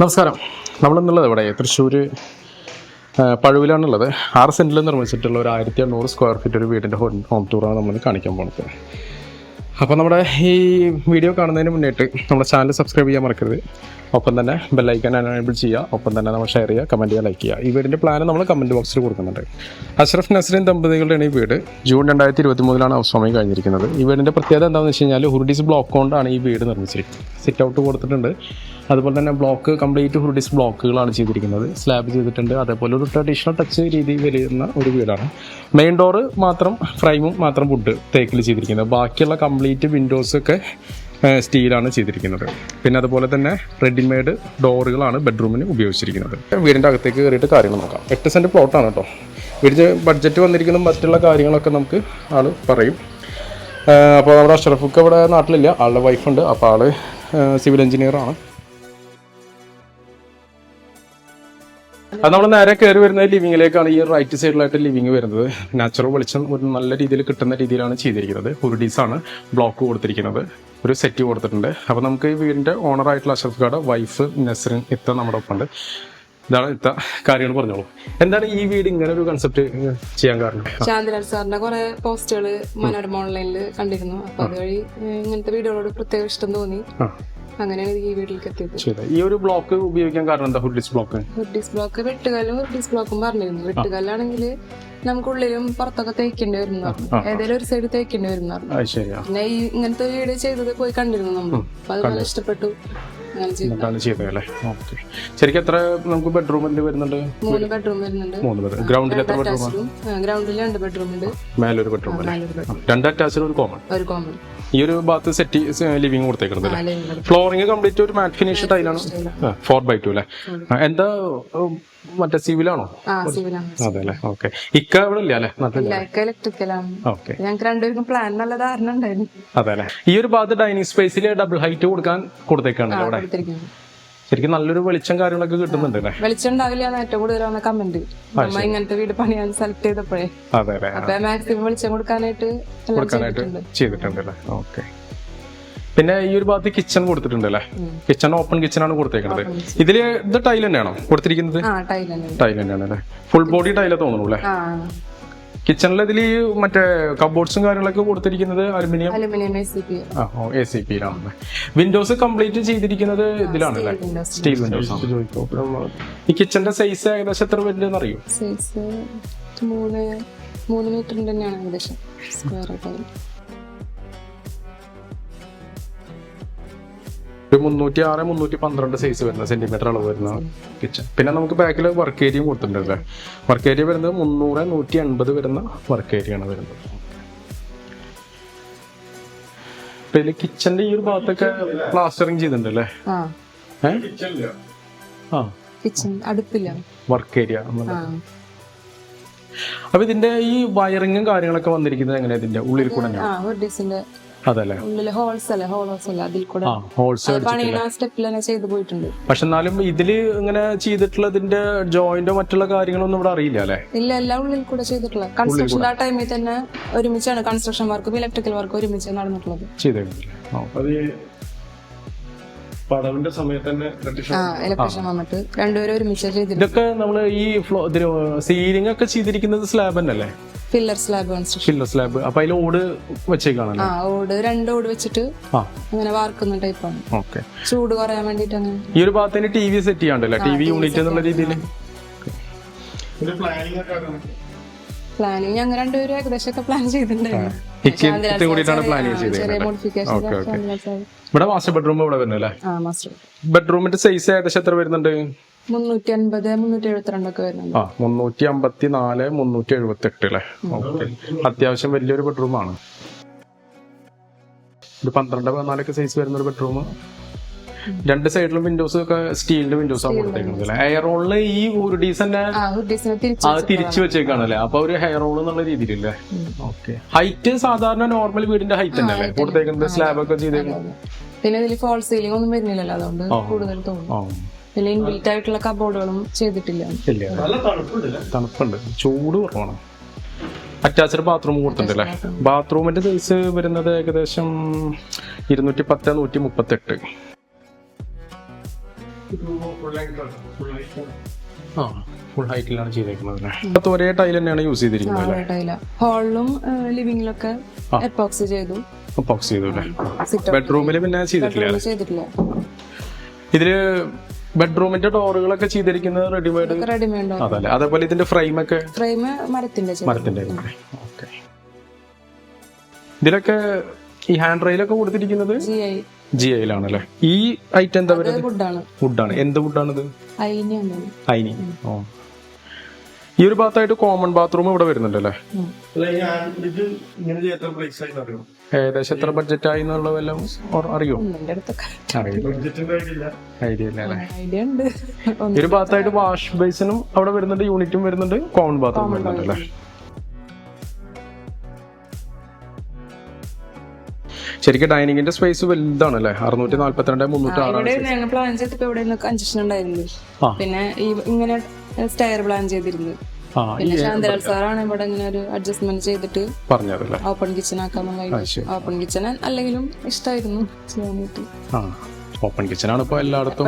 നമസ്കാരം. നമ്മളിന്നുള്ളത് ഇവിടെ തൃശ്ശൂർ പഴുവിലാണുള്ളത്. ആറ് സെന്റിൽ നിർമ്മിച്ചിട്ടുള്ള ഒരു ആയിരത്തി എണ്ണൂറ് സ്ക്വയർ ഫീറ്റ് ഒരു വീടിന്റെ ഹോം ടൂറാണ് നമ്മൾ കാണിക്കാൻ പോകുന്നത് അപ്പോൾ നമ്മുടെ ഈ വീഡിയോ കാണുന്നതിന് മുന്നേറ്റ് നമ്മുടെ ചാനൽ സബ്സ്ക്രൈബ് ചെയ്യാൻ മറക്കരുത്. ഒപ്പം തന്നെ ബെല്ലൈക്കൻ അനേബിൾ ചെയ്യുക. ഒപ്പം തന്നെ നമ്മൾ ഷെയർ ചെയ്യുക കമന്റ് ചെയ്യുക ലൈക്ക് ചെയ്യുക. ഈ വീടിന്റെ പ്ലാൻ നമ്മൾ കമന്റ് ബോക്സിൽ കൊടുക്കുന്നുണ്ട്. അഷ്റഫ് നസ്രീൻ ദമ്പതികളുടെയാണ് ഈ വീട്. ജൂൺ രണ്ടായിരത്തി ഇരുപത്തി മൂന്നിലാണ് വാമിങ് കഴിഞ്ഞിരിക്കുന്നത്. ഈ വീടിന്റെ പ്രത്യേകത എന്താണെന്ന് വെച്ച് കഴിഞ്ഞാൽ ഹുർഡീസ് ബ്ലോക്ക് കൊണ്ടാണ് ഈ വീട് നിർമ്മിച്ചിരിക്കുന്നത്. സിറ്റ് ഔട്ട് കൊടുത്തിട്ടുണ്ട്. അതുപോലെ തന്നെ ബ്ലോക്ക് കംപ്ലീറ്റ് ഹുർഡീസ് ബ്ലോക്കുകളാണ് ചെയ്തിരിക്കുന്നത്. സ്ലാബ് ചെയ്തിട്ടുണ്ട്. അതേപോലെ ഒരു ട്രഡീഷണൽ ടച്ച് രീതി വരുന്ന ഒരു വീടാണ്. മെയിൻ ഡോറ് മാത്രം ഫ്രെയിമും മാത്രം വുഡ് തേക്കിൽ ചെയ്തിരിക്കുന്നത്. ബാക്കിയുള്ള കംപ്ലീറ്റ് വിൻഡോസൊക്കെ സ്റ്റീലാണ് ചെയ്തിരിക്കുന്നത്. പിന്നെ അതുപോലെ തന്നെ റെഡിമെയ്ഡ് ഡോറുകളാണ് ബെഡ്റൂമിന് ഉപയോഗിച്ചിരിക്കുന്നത്. വീടിന്റെ അകത്തേക്ക് കയറിയിട്ട് കാര്യങ്ങൾ നോക്കാം. എട്ട് സെന്റ് പ്ലോട്ടാണ് കേട്ടോ വീടിന്റെ ബഡ്ജറ്റ് വന്നിരിക്കുന്ന മറ്റുള്ള കാര്യങ്ങളൊക്കെ നമുക്ക് ആൾ പറയും. അപ്പോൾ നമ്മുടെ അഷറഫുക്ക് ഇവിടെ നാട്ടിലില്ല. ആളുടെ വൈഫുണ്ട് അപ്പോൾ ആൾ സിവിൽ എഞ്ചിനീയറാണ് അത് നമ്മൾ നേരെ കയറി വരുന്നത് ലിവിങ്ങിലേക്കാണ്. ഈ റൈറ്റ് സൈഡിലായിട്ട് ലിവിങ് വരുന്നത്. നാച്ചുറൽ വെളിച്ചം ഒരു നല്ല രീതിയിൽ കിട്ടുന്ന രീതിയിലാണ് ചെയ്തിരിക്കുന്നത്. ഹുർഡീസ് ആണ് ബ്ലോക്ക് കൊടുത്തിരിക്കുന്നത്. ഒരു സെറ്റ് കൊടുത്തിട്ടുണ്ട്. അപ്പോൾ നമുക്ക് ഈ വീടിന്റെ ഓണറായിട്ടുള്ള അഷറഫ് ഗാഡ് വൈഫ് നസറിൻ ഇത്ത നമ്മുടെ ഒപ്പം ഉണ്ട്. ഇതാണ് ഇത്ത കാര്യങ്ങൾ പറഞ്ഞോളൂ. എന്താണ് ഈ വീട് ഇങ്ങനെ ഒരു കൺസെപ്റ്റ് ചെയ്യാൻ കാരണം? ശാന്തിലാൽ സാറിന്റെ കുറെ പോസ്റ്റുകൾ മനോരമ ഓൺലൈനിൽ കണ്ടിരുന്നു. അപ്പൊ അതുവഴി ഇങ്ങനത്തെ വീടുകളോട് പ്രത്യേക ഇഷ്ടം തോന്നി. അങ്ങനെയാണ് ഈ വീട്ടിലേക്ക് എത്തിയത്. ഈ ഒരു ബ്ലോക്ക് ഉപയോഗിക്കാൻ കാരണം എന്താ ഹുർഡീസ് ബ്ലോക്ക് ഹുഡീസ് ബ്ലോക്ക് വെട്ടുകല്ലും ഹുഡീസ് ബ്ലോക്കും പറഞ്ഞിരുന്നു. വെട്ടുകല്ലാണെങ്കിൽ നമുക്ക് ഉള്ളിലും പുറത്തൊക്കെ തേക്കേണ്ടി വരുന്നു ഏതെങ്കിലും ഒരു സൈഡ് തേക്കേണ്ടി വരുന്നു പിന്നെ ഈ ഇങ്ങനത്തെ വീഡിയോ ചെയ്തത് പോയി കണ്ടിരുന്നു നമ്മൾ. അപ്പൊ അത് നല്ല ഇഷ്ടപ്പെട്ടു. ചെയ്തു ചെയ്തത് അല്ലേ? ഓക്കെ ശരിക്കും എത്ര നമുക്ക് ബെഡ്റൂമിൽ വരുന്നുണ്ട്? മൂന്ന് ബെഡ്റൂം വരുന്നുണ്ട്. മൂന്ന് ബെഡ്റൂം ഗ്രൗണ്ടിൽ എത്ര ബെഡ്റൂം ഗ്രൗണ്ടിൽ രണ്ട് ബെഡ്റൂം ഉണ്ട്. മേലൊരു ബെഡ്റൂം രണ്ട് അറ്റാച്ച്ഡ് ഒരു കോമൺ ഒരു കോമൺ ഈ ഒരു ബാത്ത് സെറ്റ് ലിവിംഗ് കൊടുത്തേക്കുന്നത് അല്ലേ? ഫ്ലോറിംഗ് കംപ്ലീറ്റ് ഒരു മാറ്റ് ഫിനിഷ് ടൈലാണ് ഫോർ ബൈ ടു അല്ലേ? എന്താ മറ്റേ സിവിലാണോ? ആ സിവിലാണ്? അതെ അല്ലേ ഓക്കെ. ഇക്ക ഇവിടെ ഇല്ല അല്ലേ? ഇലക്ട്രിക്കലാണ് ഞങ്ങൾക്ക് രണ്ടുപേർക്കും പ്ലാൻ നല്ല ധാരണ ഉണ്ടായിരുന്നു. ഈ ഒരു ഭാഗത്ത് ഡൈനിങ് സ്പേസിൽ ഡബിൾ ഹൈറ്റ് കൊടുക്കാൻ കൊടുത്തേക്കാണ് അവിടെ ശരിക്കും നല്ലൊരു വെളിച്ചം കാര്യങ്ങളൊക്കെ കിട്ടുന്നുണ്ട് വെളിച്ചം ഉണ്ടാവില്ല ഏറ്റവും കൂടുതൽ വന്ന കമന്റ് നമ്മ ഇങ്ങനത്തെ വീട് പണിയാൻ സെലക്ട് ചെയ്തപ്പോഴേ. അപ്പൊ മാക്സിമം വെളിച്ചം കൊടുക്കാനായിട്ട് കൊടുക്കാനായിട്ട്. ചെയ്തിട്ടുണ്ട്. ഓക്കെ. പിന്നെ ഈ ഒരു ഭാഗത്ത് കിച്ചൺ കൊടുത്തിട്ടുണ്ട് അല്ലേ കിച്ചൺ ഓപ്പൺ കിച്ചൺ ആണ് കൊടുത്തേക്കുന്നത് ഇതിൽ ഇത് ടൈൽ തന്നെയാണോ കൊടുത്തിരിക്കുന്നത്? ടൈൽ തന്നെയാണ് അല്ലേ? ഫുൾ ബോഡി ടൈല തോന്നുന്നു അല്ലേ? കിച്ചണിൽ ഇതിൽ മറ്റേ കബോർഡ്സും കാര്യങ്ങളൊക്കെ കൊടുത്തിരിക്കുന്നത് aluminium? Aluminium A C P ആണ് വിൻഡോസ് കംപ്ലീറ്റ് ചെയ്തിരിക്കുന്നത് ഇതിലാണ് സ്റ്റീൽ വിൻഡോസ് ഈ കിച്ചന്റെ സൈസ് ഏകദേശം എത്ര വരുന്നതെന്ന് അറിയോ സൈസ് മൂന്ന് മൂന്ന് മീറ്ററിന്റെ തന്നെയാണ് ഏകദേശം. സ്ക്വയർ ആയിട്ട്. ഒരു മുന്നൂറ്റി ആറ് മുന്നൂറ്റി പന്ത്രണ്ട് സൈസ് വരുന്ന സെന്റിമീറ്റർ അളവ് വരുന്ന കിച്ചൺ പിന്നെ നമുക്ക് ബാക്കിൽ വർക്ക് ഏരിയയും കൊടുത്തിട്ടുണ്ട് വർക്ക് ഏരിയ വരുന്നത് മുന്നൂറ് നൂറ്റി എൺപത് വരുന്ന വർക്ക് ഏരിയ ആണ് വരുന്നത്. പിന്നെ കിച്ചന്റെ ഈ ഒരു ഭാഗത്തൊക്കെ പ്ലാസ്റ്ററിങ് ചെയ്തിട്ടുണ്ട് അല്ലേ ആ. കിച്ചൺ അടുപ്പില്ല വർക്ക് ഏരിയ ആ. അപ്പൊ ഇതിന്റെ ഈ വയറിങ്ങും കാര്യങ്ങളൊക്കെ വന്നിരിക്കുന്നത് എങ്ങനെയാ ഇതിന്റെ ഉള്ളിൽ കൂടെ അതല്ലേ? ഉള്ളിൽ ഹോൾസ് അല്ലേ? ഹോൾസ് അല്ലേ? അതിൽ കൂടെ ആ ഹോൾസ് പണിയുന്ന സ്റ്റെപ്പിൽ തന്നെ ചെയ്തു പോയിട്ടുണ്ട്. പക്ഷെ എന്നാലും ഇതിൽ ഇങ്ങനെ ചെയ്തിട്ടുള്ളതിന്റെ ജോയിന്റോ മറ്റുള്ള കാര്യങ്ങളൊന്നും ഇവിടെ അറിയില്ല അല്ലേ? ഇല്ല എല്ലാം ഉള്ളിൽ കൂടെ ചെയ്തിട്ടുള്ള. കൺസ്ട്രക്ഷൻ ആ ടൈമിൽ തന്നെ ഒരുമിച്ചാണ് കൺസ്ട്രക്ഷൻ വർക്കും ഇലക്ട്രിക്കൽ വർക്കും ഒരുമിച്ച് നടന്നിട്ടുള്ളത്. പടവിന്റെ സമയത്ത് തന്നെ ഇലക്ട്രീഷ്യൻ വന്നിട്ട് രണ്ടുപേരും ഒരുമിച്ച് ചെയ്തിട്ടുണ്ട്. ഇതൊക്കെ നമ്മൾ ഈ ഫ്ലോ സീലിംഗ് ഒക്കെ ചെയ്തിരിക്കുന്നത് സ്ലാബ് തന്നെയല്ലേ? Pillar slab construction filler slab അപ്പൊ അതിൽ ഓട് വെച്ചേക്കാണല്ലോ? ആ ഓട്. രണ്ട് ഓട് വെച്ചിട്ട് ആ. അങ്ങനെ വാർക്കുന്ന ടൈപ്പാണ് ഓക്കെ. ചൂട് കുറയാൻ വേണ്ടിട്ട് അങ്ങനെ. ഈ ഒരു ഭാഗത്തിന് ടി വി സെറ്റ് ചെയ്യാണ്ടല്ലേ? ടി വി യൂണിറ്റ് എന്നുള്ള രീതിയിൽ പ്ലാനിങ് ഞങ്ങൾ രണ്ടുപേരും ഏകദേശം ഒക്കെ പ്ലാൻ ചെയ്തിട്ടുണ്ടായിരുന്നു. കൂടിയിട്ടാണ് ചെറിയ ചെയ്തത് ഇവിടെ മാസ്റ്റർ ബെഡ്റൂം ഇവിടെ വരുന്നല്ലേ ആ മാസ്റ്റർ ബെഡ്റൂമിന്റെ സൈസ് ഏകദേശം എത്ര വരുന്നുണ്ട്? മുന്നൂറ്റി അൻപത് മുന്നൂറ്റി എഴുപത്തിരണ്ടൊക്കെ വരുന്നുണ്ട്. ആ മുന്നൂറ്റി അമ്പത്തി നാല് മുന്നൂറ്റി എഴുപത്തി എട്ട് അല്ലേ ഓക്കെ. അത്യാവശ്യം വലിയൊരു ബെഡ്റൂമാണ് ഒരു പന്ത്രണ്ട് പതിനാലൊക്കെ സൈസ് വരുന്ന ഒരു ബെഡ്റൂം രണ്ട് സൈഡിലും വിൻഡോസ് ഒക്കെ സ്റ്റീലിന്റെ വിൻഡോസ് ആണ് കൊടുത്തേക്കുന്നത് അല്ലേ എയർ റോളിൽ ഈ ഒരു അത് തിരിച്ചു വെച്ചേക്കാണല്ലേ അപ്പൊ ഒരു ഹെയർ റോൾ എന്നുള്ള രീതിയിലല്ലേ ഓക്കെ. ഹൈറ്റ് സാധാരണ നോർമൽ വീടിന്റെ ഹൈറ്റ് തന്നെ അല്ലേ കൊടുത്തേക്കുന്നത് സ്ലാബ് ഒക്കെ ചെയ്തേക്കുന്നത്. പിന്നെ ഇതിൽ ഫോൾ സീലിംഗ് ഒന്നും വരുന്നില്ലല്ലോ അതുകൊണ്ട് കൂടുതൽ തോന്നുന്നു പിന്നെ ഇൻബിൽറ്റ് ആയിട്ടുള്ള കബോർഡുകളും ചെയ്തിട്ടില്ല. ഇല്ല. തണുപ്പുണ്ട്. ചൂട് കുറവാണ്. അറ്റാച്ച്ഡ് ബാത്റൂം കൊടുത്തിട്ടുണ്ടല്ലേ ബാത്റൂമിന്റെ സൈസ് വരുന്നത് ഏകദേശം ഇരുന്നൂറ്റി പത്ത് നൂറ്റി ഫുൾ ഹൈറ്റ് ആ ഫുൾ ഹൈറ്റിലാണ് ചെയ്തേക്കുന്നത് ഒരേ ടൈൽ തന്നെയാണ് യൂസ് ചെയ്തിരിക്കുന്നത് ഹാളിലും ലിവിംഗിലൊക്കെ. എപ്പോക്സ് ചെയ്തു. എപ്പോക്സ് ചെയ്തു ബെഡ്റൂമിൽ പിന്നെ ചെയ്തിട്ടില്ല ചെയ്തിട്ടില്ല. ഇതിൽ ബെഡ്റൂമിന്റെ ഡോറുകളൊക്കെ ചെയ്തിരിക്കുന്നത് റെഡിമെയ്ഡ് റെഡിമെയ്ഡ് അതല്ലേ. അതേപോലെ ഇതിന്റെ ഫ്രെയിം ഒക്കെ? ഫ്രെയിം മരത്തിന്റെ മരത്തിന്റെ ഓക്കെ ഇതിലൊക്കെ ഈ ഹാൻഡ് റെയിലൊക്കെ കൊടുത്തിരിക്കുന്നത്? ജി ഐയിലാണ് ഐയിലാണല്ലേ ഈ ഐറ്റം എന്താ പറയുക വുഡാണ് എന്ത് വുഡാണ് ഇത് അയിനി. ഓ. ഈ ഒരു ഭാഗത്തായിട്ട് കോമൺ ബാത്റൂം ഇവിടെ വരുന്നുണ്ട് അല്ലേ ഏകദേശം എത്ര ബഡ്ജറ്റ് ആയി എന്നുള്ള വല്ലതും അറിയോ? ഐഡിയ ഇല്ല അല്ലേ? ഐഡിയ ഉണ്ട്. ഈ ഒരു ഭാഗത്തായിട്ട് വാഷ് ബേസിനും അവിടെ വരുന്നുണ്ട് യൂണിറ്റും വരുന്നുണ്ട് കോമൺ ബാത്റൂം വരുന്നുണ്ട് അല്ലേ? ശരിക്കും ഡൈനിങ്ങിന്റെ സ്പേസ് വലുതാണ് അല്ലേ അറുന്നൂറ്റി നാല്പത്തിരണ്ട് മുന്നൂറ്റി ആറ് ഇവിടെ ഞങ്ങൾ പ്ലാൻ ചെയ്തപ്പോ ഇവിടെ കൺജഷൻ ഉണ്ടായിരുന്നു പിന്നെ ഇങ്ങനെ സ്റ്റയർ പ്ലാൻ ചെയ്തിരുന്നത്. പിന്നെ ശാന്തരാൾ സാറാണ് ഇവിടെ ഇങ്ങനെ ഒരു അഡ്ജസ്റ്റ്മെന്റ് ചെയ്തിട്ട് ഓപ്പൺ കിച്ചൺ ആക്കാന്നുള്ള ശരി. ഓപ്പൺ കിച്ചൺ അല്ലെങ്കിലും ഇഷ്ടമായിരുന്നു ചെയ്യാനായിട്ട്. ഓപ്പൺ കിച്ചൺ ആണ് ഇപ്പൊ എല്ലായിടത്തും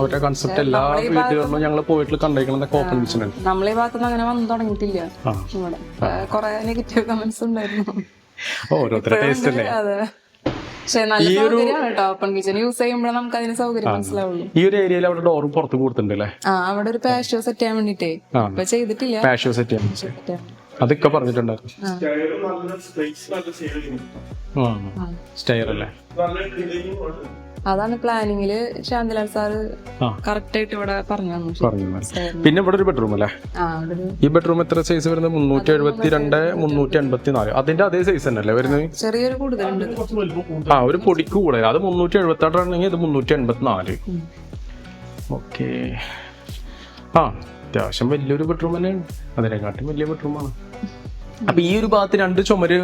അവരുടെ കൺസെപ്റ്റ് എല്ലാ വീടുകളിലും ഞങ്ങൾ പോയിട്ട് കണ്ടേക്കുന്നത് ഓപ്പൺ കിച്ചൺ ആണ് നമ്മളെ ഭാഗത്തുനിന്ന് അങ്ങനെ വന്നു തുടങ്ങിയിട്ടില്ല. ഇവിടെ. കുറെ നെഗറ്റീവ് കമന്റ്സ് ഉണ്ടായിരുന്നു. ഓരോരുത്തരുടെ ടേസ്റ്റ് അല്ലേ? ഓപ്പൺ കിച്ചൺ യൂസ് ചെയ്യുമ്പോഴേ നമുക്ക് അതിന് സൗകര്യം മനസ്സിലാവുള്ളൂ. ഈ ഒരു ഏരിയയിൽ അവിടെ ഡോറും പുറത്ത് കൊടുത്തിട്ടുണ്ട് അല്ലേ? ആ അവിടെ ഒരു പാഷ്യോ സെറ്റ് ചെയ്യാൻ വേണ്ടിട്ടേ ആ. ഇപ്പൊ ചെയ്തിട്ടില്ല. പാഷ്യോ സെറ്റ് ചെയ്യാൻ. അതൊക്കെ പറഞ്ഞിട്ടുണ്ടായിരുന്നു സ്റ്റെയർ അല്ലേ? അതാണ് പ്ലാനിങ്ങിൽ ശാന്തിലാൽ സാറ്. കറക്റ്റ് ആയിട്ട് ഇവിടെ പറഞ്ഞു തന്നു. പറഞ്ഞു പിന്നെ ഇവിടെ ഒരു ബെഡ്റൂം അല്ലേ? ഈ ബെഡ്റൂം എത്ര സൈസ് വരുന്നത്? മുന്നൂറ്റി എഴുപത്തി രണ്ട് മുന്നൂറ്റി അൻപത്തി നാല് അതിന്റെ അതേ സൈസ് തന്നെ അല്ലേ വരുന്നത് ചെറിയൊരു കൂടുതലുണ്ട്. ആ ഒരു പൊടിക്ക് കൂടെ അത് മുന്നൂറ്റി എഴുപത്തി ആറ് ആണെങ്കിൽ ഇത് മുന്നൂറ്റി എൺപത്തി നാല് ഓക്കെ. ആ അത്യാവശ്യം വലിയൊരു ബെഡ്റൂം തന്നെയാണ്. അതിനെക്കാട്ടും വലിയ ബെഡ്റൂമാണ് അപ്പൊ ഈ ഒരു ഭാഗത്ത് രണ്ട് ചുമര്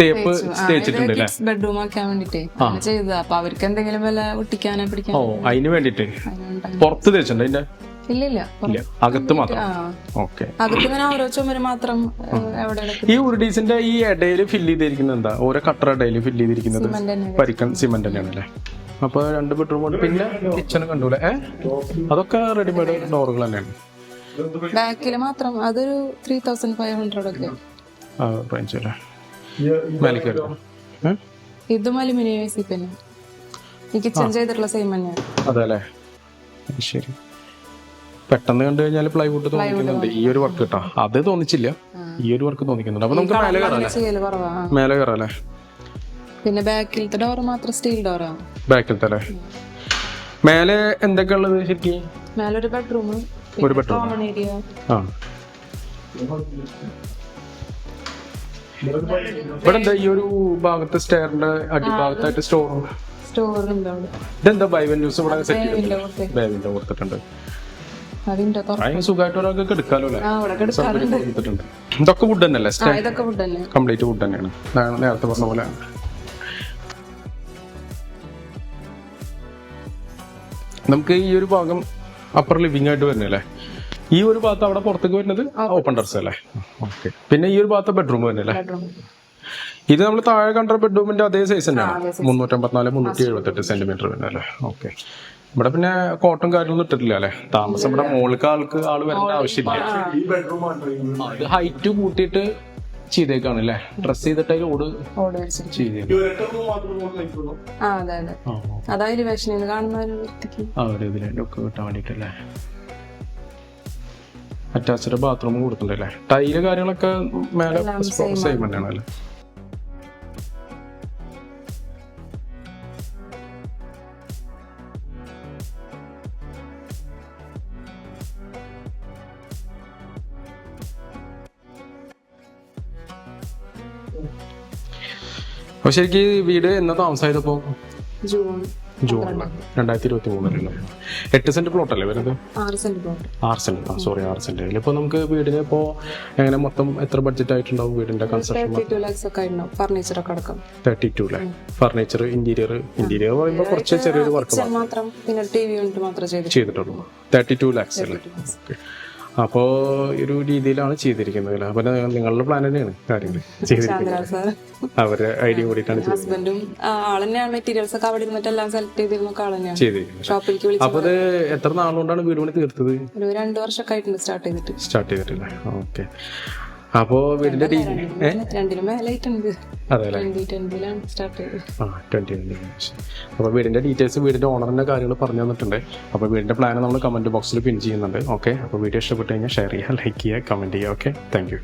തേപ്പ് തേച്ചിട്ടുണ്ട് ബെഡ്റൂം ആക്കാൻ വേണ്ടിട്ടേ ചെയ്തതാ. അപ്പൊ അവർക്ക് എന്തെങ്കിലും വല്ല ഒട്ടിക്കാനോ ഓ പിടിക്കാനോ അതിന് വേണ്ടിട്ട്. പുറത്ത് തേച്ചിട്ടുണ്ട് അതിന്റെ? അകത്ത് മാത്രം. ഓക്കെ. ഓരോ ചുമര് മാത്രം എവിടെ ഈ ഉരുടീസിന്റെ ഈ ഇടയിൽ ഫില്ല് ചെയ്തിരിക്കുന്നത് എന്താ? ഓരോ കട്ടർ ഇടയിൽ ഫില്ല് ചെയ്തിരിക്കുന്നത് പരിക്കൻ സിമെന്റ് തന്നെയാണ് അല്ലേ? അപ്പൊ രണ്ട് ബെഡ്റൂം ഉണ്ട്. പിന്നെ കിച്ചണും കണ്ടൂല? ഏ? അതൊക്കെ റെഡിമെയ്ഡ് ഡോറുകൾ തന്നെയാണ്. ബാക്കിൽ മാത്രം അതൊരു ത്രീ തൗസൻഡ് ഫൈവ് ഹൺഡ്രഡ് ഒക്കെ. റേഞ്ച് അല്ലേ? മേലേക്ക് ഇതും അലുമിനിയം എ സി പിന്നെ ഈ കിച്ചൺ ചെയ്തിട്ടുള്ള സെയിം തന്നെയാണ് അതെ ശരി. പെട്ടെന്ന് കണ്ടു കഴിഞ്ഞാൽ പ്ലൈവുഡ് തോന്നിക്കുന്നുണ്ട്. ഈ ഒരു വർക്ക് കിട്ടാ അത് തോന്നിച്ചില്ല. ഈ ഒരു വർക്ക് തോന്നിക്കുന്നുണ്ട്. അപ്പൊ നമുക്ക് മേലെ കയറാം മേലെ കയറാം പിന്നെ ബാക്കിലത്തെ ഡോർ മാത്രം സ്റ്റീൽ ഡോറാണ് ബാക്കിലത്തെ അല്ലേ? മേലെ എന്തൊക്കെ ഉള്ളത് ശരിക്കും? ഒരു ബെഡ്റൂം ഒരു ബെഡ്റൂം കോമൺ ഏരിയ ആ. ഇവിടെ എന്താ ഈ ഒരു ഭാഗത്തെ സ്റ്റെയറിന്റെ അടിഭാഗത്തായിട്ട് സ്റ്റോർ ഇതെന്താ ന്യൂസ് ഇവിടെ സെറ്റ് കൊടുത്തിട്ടുണ്ട് സുഖമായിട്ട് ഒരാൾക്ക് എടുക്കാലോ കൊടുത്തിട്ടുണ്ട്. ഇതൊക്കെ വുഡ് തന്നെയല്ലേ? കംപ്ലീറ്റ് വുഡ് തന്നെയാണ്. നേരത്തെ പറഞ്ഞ പോലെ. നമുക്ക് ഈ ഒരു ഭാഗം അപ്പർ ലിവിംഗ് ആയിട്ട് വരുന്നല്ലേ ഈ ഒരു ഭാഗത്ത് അവിടെ പുറത്തേക്ക് വരുന്നത് ഓപ്പൺ ടെറസ് അല്ലേ? ഓക്കെ പിന്നെ ഈ ഒരു ഭാഗത്ത് ബെഡ്റൂം വരുന്നല്ലേ ബെഡ്റൂം ഇത് നമ്മൾ താഴെ കണ്ട ബെഡ്റൂമിന്റെ അതേ സൈസ് തന്നെയാണ്. മുന്നൂറ്റമ്പത്തിനാല് മുന്നൂറ്റി എഴുപത്തെട്ട് സെന്റിമീറ്റർ വരുന്നല്ലേ ഓക്കെ ഇവിടെ പിന്നെ കോട്ടും കാര്യങ്ങളൊന്നും ഇട്ടിട്ടില്ല അല്ലെ? താമസം ഇവിടെ മുകൾക്ക് ആൾക്ക് ആൾ വരേണ്ട ആവശ്യമില്ല. ഈ ബെഡ്റൂം ആണ് അത് ഹൈറ്റ് കൂട്ടിയിട്ട് ചെയ്തേക്കാണ് അല്ലേ? ഡ്രസ് ചെയ്തിട്ട് അതിൽ ഓട് ചെയ്തേക്കും. ഈ ഒരൊറ്റ മാത്രം കൊണ്ട് ആ അതെ അതെ. അതാ എലിവേഷനിൽ കാണുന്ന ഒരു വ്യക്തിക്ക്. ആ ഒരു ഇതിൽ ലുക്ക് കിട്ടാൻ വേണ്ടിട്ടല്ലേ അറ്റാച്ച്ഡ് ബാത്റൂം കൊടുത്തിട്ടുണ്ടല്ലേ? ടൈൽ കാര്യങ്ങളൊക്കെ മേലെ സെയിം തന്നെയാണ് അല്ലേ അപ്പൊ ശരിക്കും ഈ വീട് എന്നാ താമസമായതപ്പോ ജൂൺ. ജൂണിൽ. രണ്ടായിരത്തി ഇരുപത്തി മൂന്നിലല്ലേ എട്ട് സെന്റ് പ്ലോട്ട് അല്ലേ വരുന്നത് ആറ് സെന്റ് പ്ലോട്ട് ആറ് സെന്റ് ആ സോറി ആറ് സെന്റ്. ഇതിലിപ്പോ നമുക്ക് വീടിന് ഇപ്പോ എങ്ങനെ മൊത്തം എത്ര ബഡ്ജറ്റ് ആയിട്ടുണ്ടാവും വീടിന്റെ കൺസ്ട്രക്ഷൻ ഫർണിച്ചർ ഒക്കെ അടക്കം. തേർട്ടി ടു അല്ലേ ഫർണിച്ചർ ഇന്റീരിയർ ഇന്റീരിയർ പറയുമ്പോൾ കുറച്ച് ചെറിയൊരു വർക്ക് മാത്രം. പിന്നെ ടി വി യൂണിറ്റ് മാത്രം ചെയ്തു ചെയ്തിട്ടുള്ളൂ. തേർട്ടി ടു ലാക്സ് അല്ലേ ഓക്കെ അപ്പോൾ ഒരു രീതിയിലാണ് ചെയ്തിരിക്കുന്നത്. അപ്പോൾ നിങ്ങളുടെ പ്ലാൻ തന്നെയാണ് കാര്യങ്ങൾ ചെയ്തിരിക്കുന്നത്. അവരുടെ ഐഡിയ കൂടിയിട്ടാണ് ഹസ്ബൻഡും ആൾ തന്നെയാണ് മെറ്റീരിയൽസ് ഒക്കെ അവിടെ ഇരുന്നിട്ട് എല്ലാം സെലക്ട് ചെയ്തിരുന്ന ഷോപ്പിലേക്ക് അപ്പോൾ അത് എത്ര നാളുകൊണ്ടാണ് വീട് പണി തീർത്തത്? ഒരു രണ്ട് വർഷമൊക്കെ ആയിട്ടുണ്ട് സ്റ്റാർട്ട് ചെയ്തിട്ട്. സ്റ്റാർട്ട് ചെയ്തിട്ടില്ല? ഓക്കെ അപ്പോൾ വീടിന്റെ അപ്പൊ വീടിന്റെ ഡീറ്റെയിൽസ് വീടിന്റെ ഓണറിന്റെ കാര്യങ്ങൾ പറഞ്ഞു തന്നിട്ടുണ്ട്. അപ്പൊ വീടിന്റെ പ്ലാൻ നമ്മൾ കമന്റ് ബോക്സിൽ പിൻ ചെയ്യുന്നുണ്ട്. ഓക്കെ? അപ്പൊ വീഡിയോ ഇഷ്ടപ്പെട്ട് കഴിഞ്ഞാൽ ഷെയർ ചെയ്യുക ലൈക്ക് ചെയ്യുക കമന്റ് ചെയ്യുക. ഓക്കെ? Thank you.